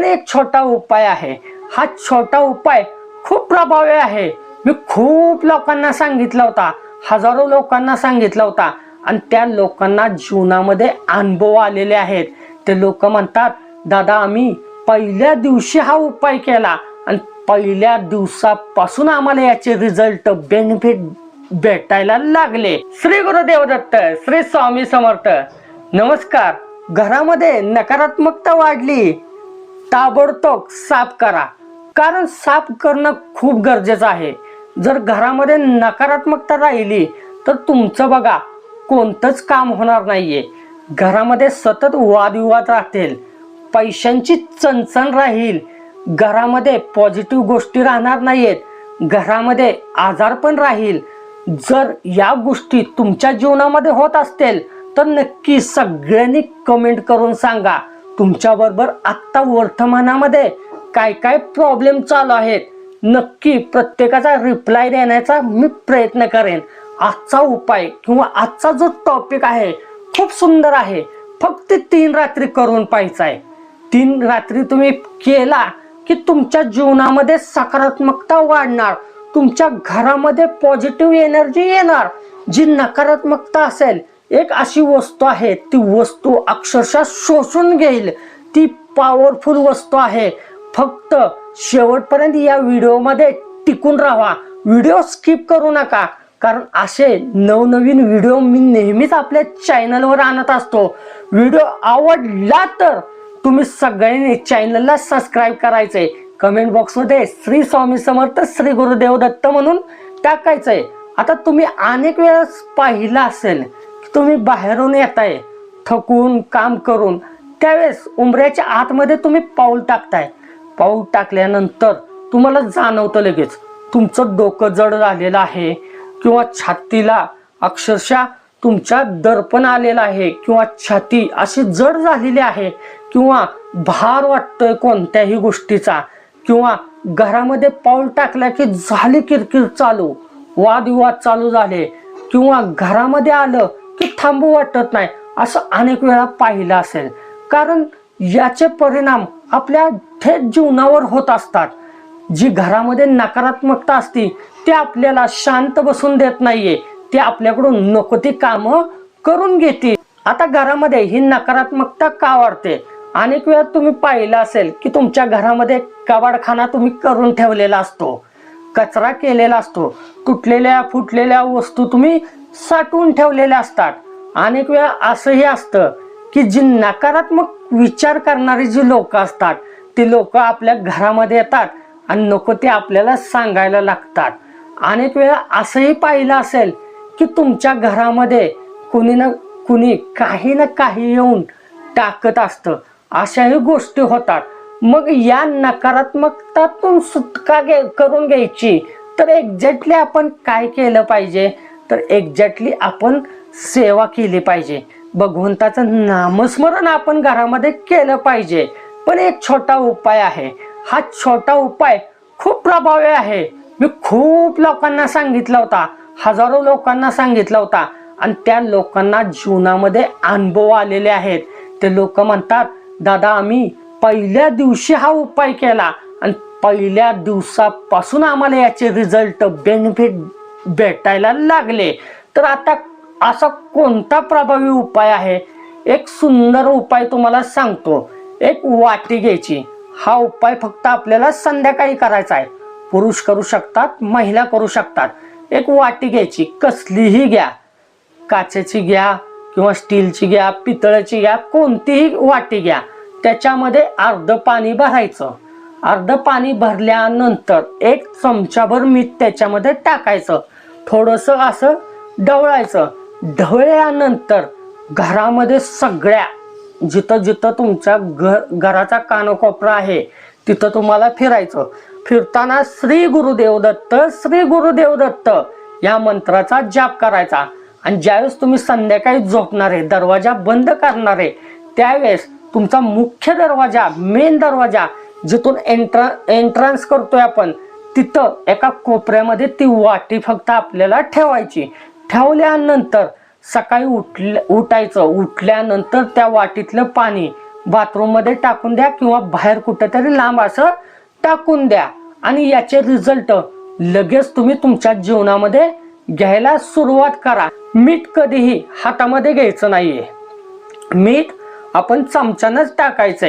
पण एक छोटा उपाय आहे. हा छोटा उपाय खूप प्रभावी आहे. मी खूप लोकांना सांगितला होता हजारो लोकांना सांगितला होता आणि त्या लोकांना जीवनामध्ये अनुभव आलेले आहेत. ते लोक म्हणतात दादा आम्ही पहिल्या दिवशी हा उपाय केला आणि पहिल्या दिवसापासून आम्हाला याचे रिझल्ट बेनिफिट भेटायला लागले. श्री गुरुदेव दत्त श्री स्वामी समर्थ नमस्कार. घरामध्ये नकारात्मकता वाढली. ताबडतोब साफ करा. कारण साफ करणं खूप गरजेचं आहे. जर घरामध्ये नकारात्मकता राहिली तर तुमचं बघा कोणतंच काम होणार नाहीये. घरामध्ये सतत वादविवाद राहतील. पैशांची चणचण राहील. घरामध्ये पॉझिटिव्ह गोष्टी राहणार नाहीयेत. घरामध्ये आजार पण राहील. जर या गोष्टी तुमच्या जीवनामध्ये होत असतील तर नक्की सगळ्यांनी कमेंट करून सांगा. तुमच्याबरोबर आत्ता वर्तमानामध्ये काय काय प्रॉब्लेम चालू आहेत नक्की प्रत्येकाचा रिप्लाय देण्याचा मी प्रयत्न करेन. आजचा उपाय किंवा आजचा जो टॉपिक आहे खूप सुंदर आहे. फक्त तीन रात्री करून पाहायचा आहे. तीन रात्री तुम्ही केला की तुमच्या जीवनामध्ये सकारात्मकता वाढणार. तुमच्या घरामध्ये पॉझिटिव्ह एनर्जी येणार. जी नकारात्मकता असेल एक अशी वस्तू आहे ती वस्तू अक्षरशः शोषून घेईल. ती पॉवरफुल वस्तू आहे. फक्त शेवटपर्यंत या व्हिडिओमध्ये टिकून राहा. व्हिडिओ स्किप करू नका. कारण असे नवनवीन व्हिडिओ मी नेहमीच आपल्या चॅनलवर आणत असतो. व्हिडिओ आवडला तर तुम्ही सगळ्यांनी चॅनलला सबस्क्राईब करायचंय. कमेंट बॉक्समध्ये श्री स्वामी समर्थ श्री गुरुदेव दत्त म्हणून टाकायचंय. आता तुम्ही अनेक वेळेस पाहिलं असेल तुम्ही बाहेरून येताय थकून काम करून त्यावेळेस उंबऱ्याच्या आतमध्ये तुम्ही पाऊल टाकताय. पाऊल टाकल्यानंतर तुम्हाला जाणवतं लगेच तुमचं डोकं जड झालेलं आहे किंवा छातीला अक्षरशः तुमच्या दर्पण आलेलं आहे किंवा छाती अशी जड झालेली आहे किंवा भार वाटतोय कोणत्याही गोष्टीचा किंवा घरामध्ये पाऊल टाकला की झाली किरकिर चालू वादविवाद चालू झाले किंवा घरामध्ये आलं की थांबू वाटत नाही. असं अनेक वेळा पाहिलं असेल. कारण याचे परिणाम आपल्या थेट जीवनावर होत असतात. जी घरामध्ये नकारात्मकता असते ते आपल्याला शांत बसून देत नाहीये. ते आपल्याकडून नको ती कामं करून घेते आता घरामध्ये ही नकारात्मकता का वाढते? अनेक वेळा तुम्ही पाहिलं असेल की तुमच्या घरामध्ये कबाडखाना तुम्ही करून ठेवलेला असतो. कचरा केलेला असतो. तुटलेल्या फुटलेल्या वस्तू तुम्ही साठवून ठेवलेल्या असतात. अनेक वेळा असंही असतं की जी नकारात्मक विचार करणारी जी लोक असतात ती लोक आपल्या घरामध्ये येतात आणि नको ते आपल्याला सांगायला लागतात. अनेक वेळा असंही पाहिलं असेल की तुमच्या घरामध्ये कुणी ना कुणी काही ना काही येऊन टाकत असतं. अशाही गोष्टी होतात. मग या नकारात्मकतातून सुटका घे करून घ्यायची. तर एक्झॅक्टली आपण काय केलं पाहिजे? तर एक्झॅक्टली आपण सेवा केली पाहिजे. भगवंताचं नामस्मरण आपण घरामध्ये केलं पाहिजे. पण एक छोटा उपाय आहे. हा छोटा उपाय खूप प्रभावी आहे. मी खूप लोकांना सांगितला होता. हजारो लोकांना सांगितला होता. आणि त्या लोकांना जीवनामध्ये अनुभव आलेले आहेत. ते लोक म्हणतात दादा आम्ही पहिल्या दिवशी हा उपाय केला आणि पहिल्या दिवसापासून आम्हाला याचे रिझल्ट बेनिफिट भेटायला लागले. तर आता असा कोणता प्रभावी उपाय आहे? एक सुंदर उपाय तुम्हाला सांगतो. एक वाटी घ्यायची. हा उपाय फक्त आपल्याला संध्याकाळी करायचा आहे. पुरुष करू शकतात महिला करू शकतात. एक वाटी घ्यायची. कसलीही घ्या. काचेची घ्या किंवा स्टीलची घ्या पितळाची घ्या कोणतीही वाटी घ्या. त्याच्यामध्ये अर्ध पाणी भरायचं. अर्ध पाणी भरल्यानंतर एक चमचाभर मीठ त्याच्यामध्ये टाकायचं. थोडंसं असं ढवळायचं. ढवळल्यानंतर घरामध्ये सगळ्या जिथं जिथं तुमच्या घर घराचा कानकोपरा आहे तिथं तुम्हाला फिरायचं. फिरताना श्री गुरुदेव दत्त श्री गुरुदेव दत्त या मंत्राचा जाप करायचा. आणि ज्यावेळेस तुम्ही संध्याकाळी झोपणार आहे दरवाजा बंद करणार आहे त्यावेळेस तुमचा मुख्य दरवाजा मेन दरवाजा जिथून एंट्र एंट्रन्स करतोय आपण तिथं एका कोपऱ्यामध्ये ती वाटी फक्त आपल्याला ठेवायची. ठेवल्यानंतर सकाळी उठल्या उठायचं. उठल्यानंतर त्या वाटीतलं पाणी बाथरूममध्ये टाकून द्या किंवा बाहेर कुठेतरी लांब असं टाकून द्या. आणि याचे रिझल्ट लगेच तुम्ही तुमच्या जीवनामध्ये घ्यायला सुरुवात करा. मीठ कधीही हातामध्ये घ्यायचं नाहीये. मीठ आपण चमच्यानंच टाकायचंय.